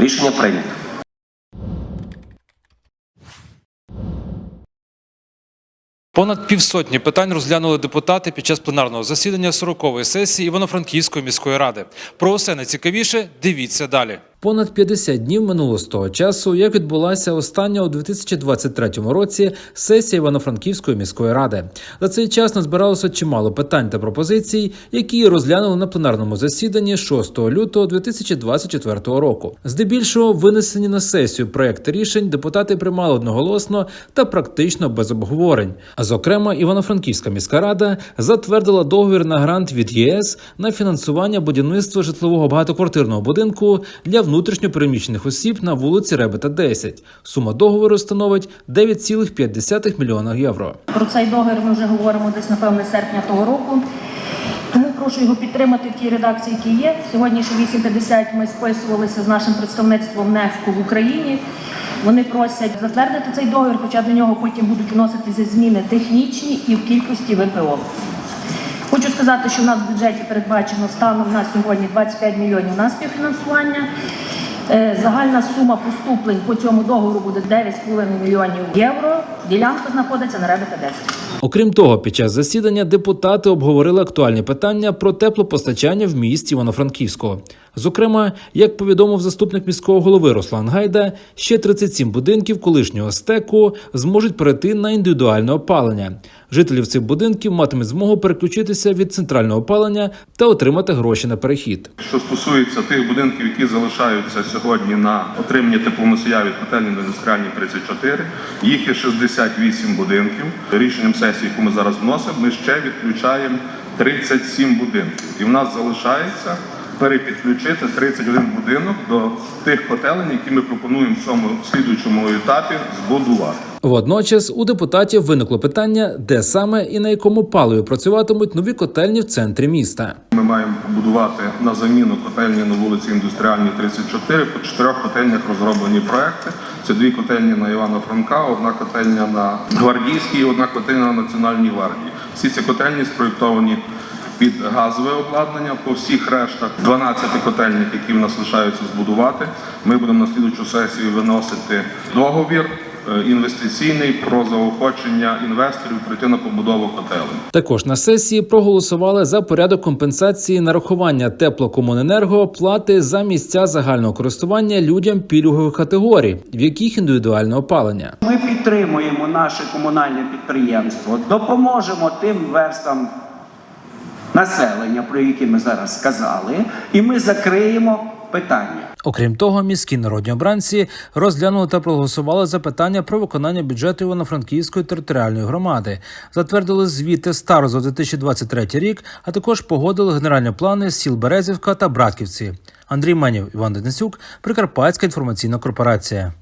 Рішення прийнято. Понад півсотні питань розглянули депутати під час пленарного засідання 40-ї сесії Івано-Франківської міської ради. Про усе найцікавіше дивіться далі. Понад 50 днів минуло з того часу, як відбулася остання у 2023 році сесія Івано-Франківської міської ради. За цей час назбиралося чимало питань та пропозицій, які розглянули на пленарному засіданні 6 лютого 2024 року. Здебільшого винесені на сесію проекти рішень депутати приймали одноголосно та практично без обговорень. А зокрема, Івано-Франківська міська рада затвердила договір на грант від ЄС на фінансування будівництва житлового багатоквартирного будинку для внутрішньопереміщених осіб на вулиці Ребета 10. Сума договору становить 9,5 мільйона євро. Про цей договір ми вже говоримо десь, напевне, серпня того року. Тому прошу його підтримати в тій редакції, які є. Сьогодні ще 8.50 ми списувалися з нашим представництвом НЕФКО в Україні. Вони просять затвердити цей договір, хоча до нього потім будуть вноситися зміни технічні і в кількості ВПО. Хочу сказати, що в нас в бюджеті передбачено станом на сьогодні 25 мільйонів на співфінансування. Е, Загальна сума поступлень по цьому договору буде 9,5 мільйонів євро. Ділянка знаходиться на Ребета 10. Окрім того, під час засідання депутати обговорили актуальні питання про теплопостачання в місті Івано-Франківського. Зокрема, як повідомив заступник міського голови Руслан Гайда, ще 37 будинків колишнього стеку зможуть перейти на індивідуальне опалення. Жителів цих будинків матимуть змогу переключитися від центрального опалення та отримати гроші на перехід. Що стосується тих будинків, які залишаються сьогодні на отриманні теплоносія від котельні до індустріальні 34, їх є 68 будинків. Рішенням сесії, яку ми зараз вносимо, ми ще відключаємо 37 будинків. І в нас залишається перепідключити 31 будинок до тих котелень, які ми пропонуємо в цьому слідуючому етапі збудувати. Водночас у депутатів виникло питання, де саме і на якому паливі працюватимуть нові котельні в центрі міста. Ми маємо побудувати на заміну котельні на вулиці Індустріальній 34. По чотирьох котельнях розроблені проекти. Це дві котельні на Івана Франка, одна котельня на Гвардійській, одна котельня на Національній гвардії. Всі ці котельні спроєктовані під газове обладнання. По всіх рештах 12 котельнях, які в нас лишаються збудувати. Ми будемо на слідучу сесію виносити договір е, інвестиційний про заохочення інвесторів прийти на побудову котелень. Також на сесії проголосували за порядок компенсації нарахування теплокомуненерго плати за місця загального користування людям пільгових категорій, в яких індивідуальне опалення. Ми підтримуємо наше комунальне підприємство, допоможемо тим верстам населення, про які ми зараз сказали, і ми закриємо питання. Окрім того, міські народні обранці розглянули та проголосували за питання про виконання бюджету Івано-Франківської територіальної громади, затвердили звіти старо за 2023 рік, а також погодили генеральні плани сіл Березівка та Братківці. Андрій Менів, Іван Денисюк, Прикарпатська інформаційна корпорація.